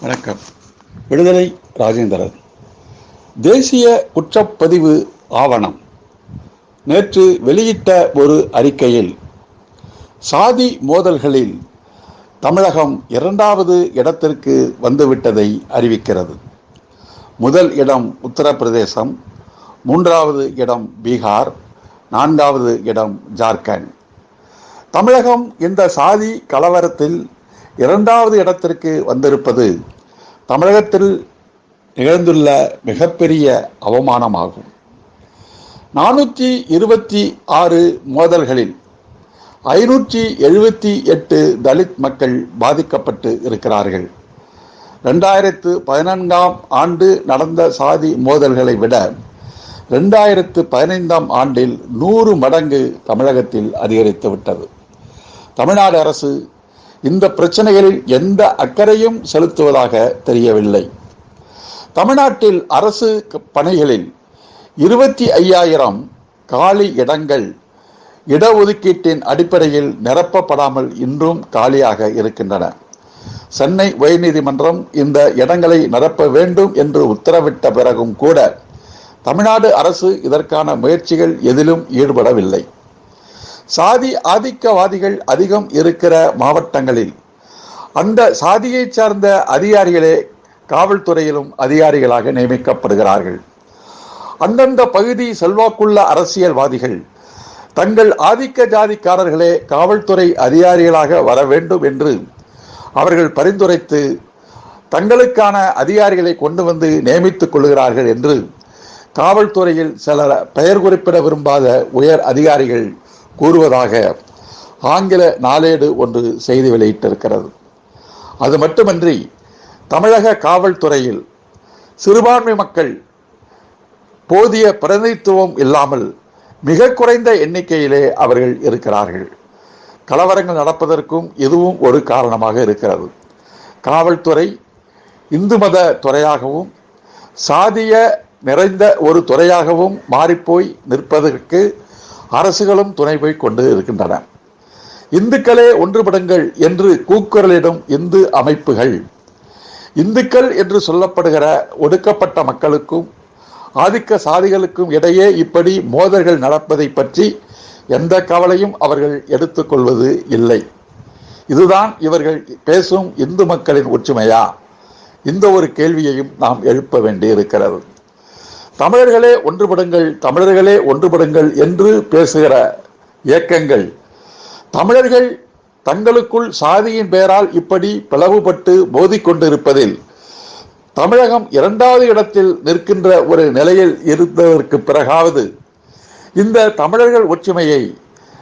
வணக்கம். விடுதலை ராஜேந்திரன். தேசிய குற்றப்பதிவு ஆவணம். நேற்று வெளியிட்ட ஒரு அறிக்கையில் சாதி மோதல்களில் தமிழகம் இரண்டாவது இடத்திற்கு வந்துவிட்டதை அறிவிக்கிறது. முதல் இடம் உத்தரப்பிரதேசம் மூன்றாவது இடம் பீகார் நான்காவது இடம் ஜார்க்கண்ட். தமிழகம் இந்த சாதி கலவரத்தில் இரண்டாவது இடத்திற்கு வந்திருப்பது தமிழகத்தில் நிகழ்ந்துள்ள மிகப்பெரிய அவமானமாகும். நானூற்றி இருபத்தி ஆறு மோதல்களில் ஐநூற்றி எழுபத்தி எட்டு தலித் மக்கள் பாதிக்கப்பட்டு இருக்கிறார்கள். ரெண்டாயிரத்து பதினான்காம் ஆண்டு நடந்த சாதி மோதல்களை விட ரெண்டாயிரத்து பதினைந்தாம் ஆண்டில் நூறு மடங்கு தமிழகத்தில் அதிகரித்து விட்டது. தமிழ்நாடு அரசு இந்த பிரச்சனைகளில் எந்த அக்கறையும் செலுத்துவதாக தெரியவில்லை. தமிழ்நாட்டில் அரசு பணிகளில் இருபத்தி ஐயாயிரம் காலி இடங்கள் இடஒதுக்கீட்டின் அடிப்படையில் நிரப்பப்படாமல் இன்றும் காலியாக இருக்கின்றன. சென்னை உயர்நீதிமன்றம் இந்த இடங்களை நிரப்ப வேண்டும் என்று உத்தரவிட்ட பிறகும் கூட தமிழ்நாடு அரசு இதற்கான முயற்சிகள் எதிலும் ஈடுபடவில்லை. சாதி ஆதிக்கவாதிகள் அதிகம் இருக்கிற மாவட்டங்களில் அந்த சாதியை சார்ந்த அதிகாரிகளே காவல்துறையிலும் அதிகாரிகளாக நியமிக்கப்படுகிறார்கள். அந்தந்த பகுதி செல்வாக்குள்ள அரசியல்வாதிகள் தங்கள் ஆதிக்க ஜாதிக்காரர்களே காவல்துறை அதிகாரிகளாக வர வேண்டும் என்று அவர்கள் பரிந்துரைத்து தங்களுக்கான அதிகாரிகளை கொண்டு வந்து நியமித்துக் கொள்கிறார்கள் என்று காவல்துறையில் சில பெயர் குறிப்பிட விரும்பாத உயர் அதிகாரிகள் கூறுவதாக ஆங்கில நாளேடு ஒன்று செய்தி வெளியிட்டிருக்கிறது. அது மட்டுமன்றி தமிழக காவல்துறையில் சிறுபான்மை மக்கள் போதிய பிரதிநிதித்துவம் இல்லாமல் மிக குறைந்த எண்ணிக்கையிலே அவர்கள் இருக்கிறார்கள். கலவரங்கள் நடப்பதற்கும் இதுவும் ஒரு காரணமாக இருக்கிறது. காவல்துறை இந்து மத துறையாகவும் சாதிய நிறைந்த ஒரு துறையாகவும் மாறிப்போய் நிற்பதற்கு அரசுகளும் துணை போய் கொண்டு இருக்கின்றன. இந்துக்களே ஒன்றுபடுங்கள் என்று கூக்குரலிடும் இந்து அமைப்புகள். இந்துக்கள் என்று சொல்லப்படுகிற ஒடுக்கப்பட்ட மக்களுக்கும் ஆதிக்க சாதிகளுக்கும் இடையே இப்படி மோதல்கள் நடப்பதை பற்றி எந்த கவலையும் அவர்கள் எடுத்துக்கொள்வது இல்லை. இதுதான் இவர்கள் பேசும் இந்து மக்களின் ஒற்றுமையா? இந்த ஒரு கேள்வியையும் நாம் எழுப்ப வேண்டியிருக்கிறது. தமிழர்களே ஒன்றுபடுங்கள் தமிழர்களே ஒன்றுபடுங்கள் என்று பேசுகிற இயக்கங்கள். தமிழர்கள் தங்களுக்குள் சாதியின் பெயரால் இப்படி பிளவுபட்டு மோதிக்கொண்டிருப்பதில் தமிழகம் இரண்டாவது இடத்தில் நிற்கின்ற ஒரு நிலையில் இருந்ததற்கு பிறகாவது இந்த தமிழர்கள் ஒற்றுமையை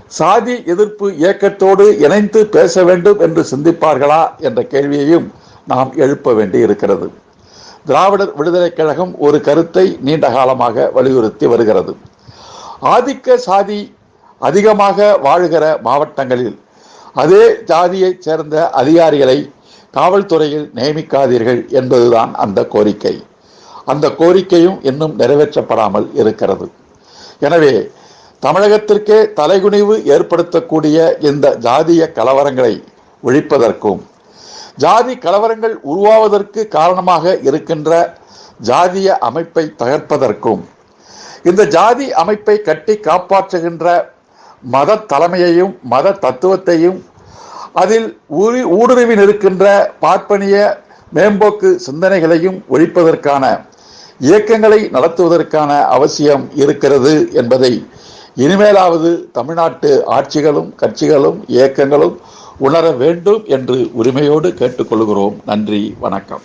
சாதி எதிர்ப்பு இயக்கத்தோடு இணைந்து பேச வேண்டும் என்று சிந்திப்பார்களா என்ற கேள்வியையும் நாம் எழுப்ப வேண்டி இருக்கிறது திராவிடர் விடுதலைக் கழகம் ஒரு கருத்தை நீண்ட காலமாக வலியுறுத்தி வருகிறது. ஆதிக்க சாதி அதிகமாக வாழுகிற மாவட்டங்களில் அதே ஜாதியைச் சேர்ந்த அதிகாரிகளை காவல்துறையில் நியமிக்காதீர்கள் என்பதுதான் அந்த கோரிக்கை. அந்த கோரிக்கையும் இன்னும் நிறைவேற்றப்படாமல் இருக்கிறது. எனவே தமிழகத்திற்கே தலைகுனிவு ஏற்படுத்தக்கூடிய இந்த ஜாதிய கலவரங்களை ஒழிப்பதற்கும் ஜாதி கலவரங்கள் உருவாவதற்கு காரணமாக இருக்கின்ற ஜாதிய அமைப்பை தகர்ப்பதற்கும் இந்த ஜாதி அமைப்பை கட்டி காப்பாற்றுகின்ற மத தலைமையையும் மத தத்துவத்தையும் அதில் ஊடுருவி நிற்கின்ற பார்ப்பனிய மேம்போக்கு சிந்தனைகளையும் ஒழிப்பதற்கான இயக்கங்களை நடத்துவதற்கான அவசியம் இருக்கிறது என்பதை இனிமேலாவது தமிழ்நாட்டு ஆட்சிகளும் கட்சிகளும் இயக்கங்களும் உணர வேண்டும் என்று உரிமையோடு கேட்டுக்கொள்கிறோம். நன்றி வணக்கம்.